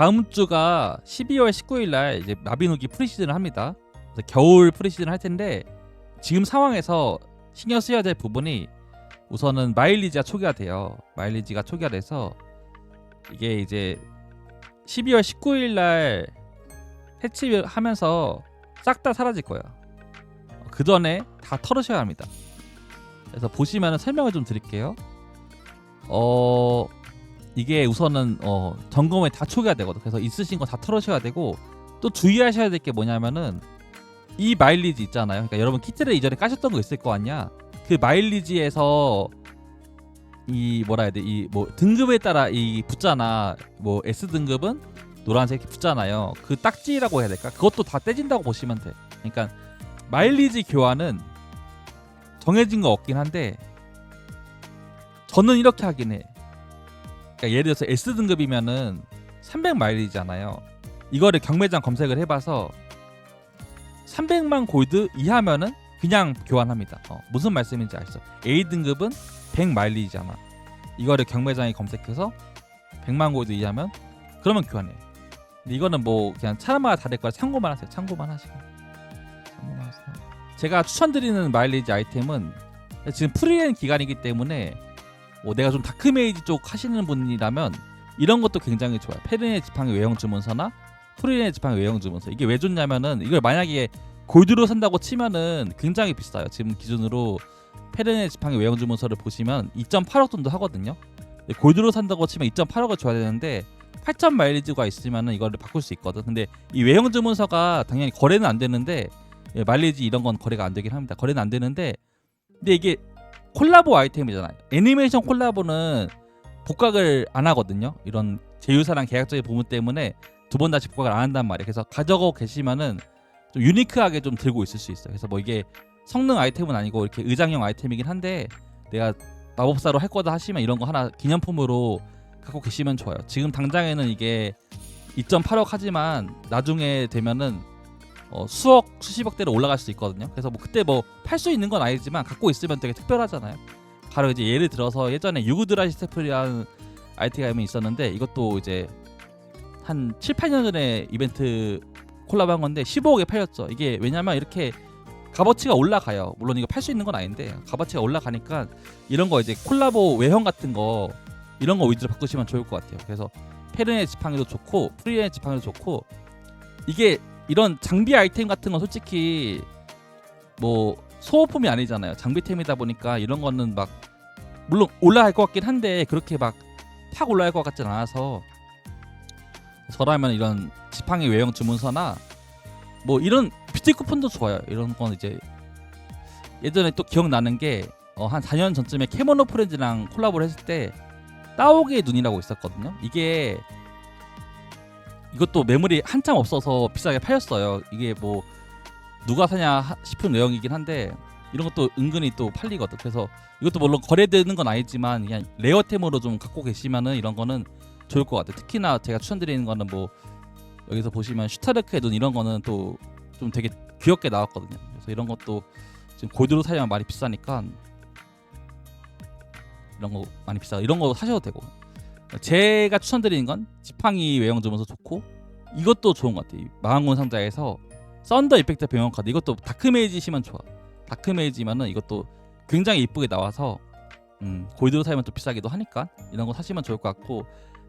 다음 주가 12월 19일 날 이제 마비노기 프리시즌을 합니다. 그래서 겨울 프리시즌을 할 텐데 지금 상황에서 신경 쓰여야 될 부분이 우선은 마일리지가 초기화 돼요. 마일리지가 초기화 돼서 이게 이제 12월 19일 날 해치하면서 싹 다 사라질 거예요. 그 전에 다 털으셔야 합니다. 그래서 보시면 설명을 좀 드릴게요. 어 이게 우선은 어 점검에 다 초기화 되거든. 그래서 있으신 거 다 털으셔야 되고 또 주의하셔야 될 게 뭐냐면은 이 마일리지 있잖아요. 그러니까 여러분 키트를 이전에 까셨던 거 있을 거 아니야. 그 마일리지에서 이 뭐라 해야 돼? 이 뭐 등급에 따라 이 붙잖아. 뭐 S 등급은 노란색 붙잖아요. 그 딱지라고 해야 될까? 그것도 다 떼진다고 보시면 돼. 그러니까 마일리지 교환은 정해진 거 없긴 한데 저는 이렇게 하긴 해. 그러니까 예를 들어서 S 등급이면은 300 마일리지잖아요. 이거를 경매장 검색을 해봐서 300만 골드 이하면은 그냥 교환합니다. 어, 무슨 말씀인지 아시죠? A 등급은 100 마일리지잖아. 이거를 경매장에 검색해서 100만 골드 이하면 그러면 교환해. 근데 이거는 뭐 그냥 사람마다 다를 거라 참고만 하세요. 참고만 하시고. 제가 추천드리는 마일리지 아이템은 지금 프리랜 기간이기 때문에 뭐 내가 좀 다크메이지 쪽 하시는 분이라면 이런 것도 굉장히 좋아요. 페르네 지팡이 외형 주문서나 프리랜 지팡이 외형 주문서 이게 왜 좋냐면은 이걸 만약에 골드로 산다고 치면은 굉장히 비싸요. 지금 기준으로 페르네 지팡이 외형 주문서를 보시면 2.8억 정도 하거든요. 골드로 산다고 치면 2.8억을 줘야 되는데 8천 마일리지가 있으면은 이거를 바꿀 수 있거든. 근데 이 외형 주문서가 당연히 거래는 안 되는데 예, 마일리지 이런 건 거래가 안 되긴 합니다. 거래는 안 되는데 근데 이게 콜라보 아이템이잖아요. 애니메이션 콜라보는 복각을 안 하거든요. 이런 제휴사랑 계약적인 부분 때문에 두 번 다시 복각을 안 한단 말이에요. 그래서 가져고 계시면은 좀 유니크하게 좀 들고 있을 수 있어요. 그래서 뭐 이게 성능 아이템은 아니고 이렇게 의장용 아이템이긴 한데 내가 마법사로 할 거다 하시면 이런 거 하나 기념품으로 갖고 계시면 좋아요. 지금 당장에는 이게 2.8억 하지만 나중에 되면은 어, 수억 수십억대로 올라갈 수 있거든요. 그래서 뭐 그때 뭐 팔 수 있는 건 아니지만 갖고 있으면 되게 특별하잖아요. 바로 이제 예를 들어서 예전에 유구드라시 스테플이라는 아이템이 있었는데 이것도 이제 한 7, 8년 전에 이벤트 콜라보 한 건데 15억에 팔렸죠. 이게 왜냐면 이렇게 값어치가 올라가요. 물론 이거 팔 수 있는 건 아닌데 값어치가 올라가니까 이런 거 이제 콜라보 외형 같은 거 이런 거 위주로 바꾸시면 좋을 것 같아요. 그래서 페르네 지팡이도 좋고 프리네 지팡이도 좋고 이게 이런 장비 아이템 같은 건 솔직히 뭐 소모품이 아니잖아요. 장비템이다 보니까 이런 거는 막 물론 올라갈 것 같긴 한데 그렇게 막 팍 올라갈 것 같진 않아서 저라면 이런 지팡이 외형 주문서나 뭐 이런 뷰티 쿠폰도 좋아요. 이런 건 이제 예전에 또 기억나는 게 어, 한 4년 전쯤에 캐모노 프렌즈랑 콜라보를 했을 때 따오게의 눈이라고 있었거든요. 이게 이것도 매물이 한참 없어서 비싸게 팔렸어요. 이게 뭐 누가 사냐 하- 싶은 내용이긴 한데 이런 것도 은근히 또 팔리거든. 그래서 이것도 물론 거래되는 건 아니지만 그냥 레어템으로 좀 갖고 계시면은 이런 거는 좋을 것 같아요. 특히나 제가 추천드리는 거는 뭐 여기서 보시면 슈타르크의 눈 이런 거는 또 좀 되게 귀엽게 나왔거든요. 그래서 이런 것도 지금 골드로 사려면 많이 비싸니까 이런 거 많이 비싸. 이런 거 사셔도 되고. 제가 추천드리는 건 지팡이 외형 주문서 좋고 이것도 좋은 것 같아요. 마왕군 상자에서 썬더 이펙트 병원 카드 이것도 다크메이지시면 좋아. 다크메이지면은 이것도 굉장히 이쁘게 나와서 음, 골드로 사면 또 비싸기도 하니까 이런 거 사시면 좋을 것 같고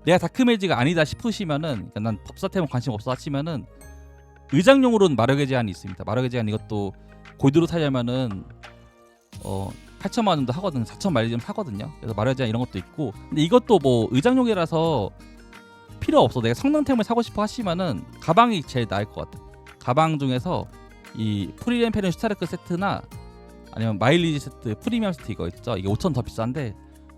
내가 다크메이지가 아니다 싶으시면은 그러니까 난 법사템은 관심 없어 하시면은 의장용으로는 마력의 제한이 있습니다. 마력의 제한 이것도 골드로 사려면은 어 8천만 원 정도 하거든. 4천 마일리 좀 사거든요. 그래서 제한 이런 것도 있고 근데 이것도 뭐 의장용이라서 필요 없어. 내가 성능템을 사고 싶어 하시면은 가방이 제일 나을 것 같아. 가방 중에서 이 프리미엄 페른 슈타르크 세트나 아니면 마일리지 세트 프리미엄 세트 이거 있죠. 이게 5천 더 비싼데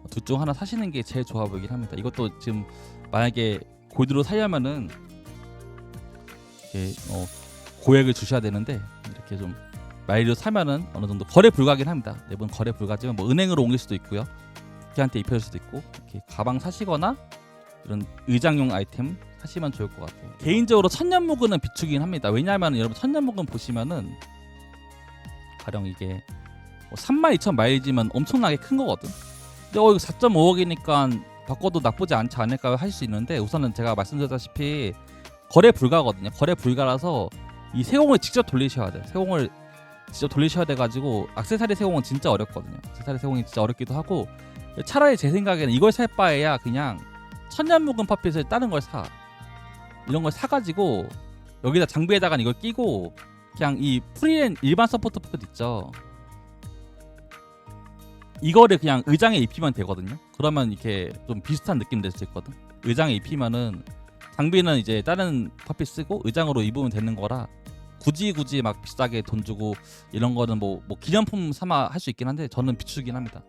둘 중 하나 사시는 게 제일 좋아 보이긴 합니다. 이것도 지금 만약에 골드로 사려면은 이렇게 어, 고액을 주셔야 되는데 이렇게 좀 마일리로 사면은 어느 정도 거래 불가긴 합니다. 대부분 거래 불가지만 뭐 은행으로 옮길 수도 있고요. 걔한테 입혀줄 수도 있고 이렇게 가방 사시거나 이런 의장용 아이템 사시면 좋을 것 같아요. 개인적으로 천년묵은 비추긴 합니다. 왜냐하면 여러분 천년묵은 보시면은 가령 이게 뭐 32,000 마일리지면 엄청나게 큰 거거든. 근데 어 이거 4.5억이니까 바꿔도 나쁘지 않지 않을까 할수 있는데 우선은 제가 말씀드렸다시피 거래 불가거든요. 거래 불가라서 이 세공을 직접 돌리셔야 돼요. 세공을 직접 돌리셔야 돼가지고 악세사리 세공은 진짜 어렵거든요. 악세사리 세공이 진짜 어렵기도 하고 차라리 제 생각에는 이걸 살 바에야 그냥 천년 묵은 팝핏을 다른 걸 사. 이런 걸 사가지고 여기다 장비에다가 이걸 끼고 그냥 이 프리랜 일반 서포트 팝핏 있죠. 이거를 그냥 의장에 입히면 되거든요. 그러면 이렇게 좀 비슷한 느낌 낼수 있거든. 의장에 입히면은 장비는 이제 다른 팝핏 쓰고 의장으로 입으면 되는 거라 굳이 굳이 막 비싸게 돈 주고 이런 거는 뭐, 뭐 기념품 삼아 할 수 있긴 한데 저는 비추긴 합니다.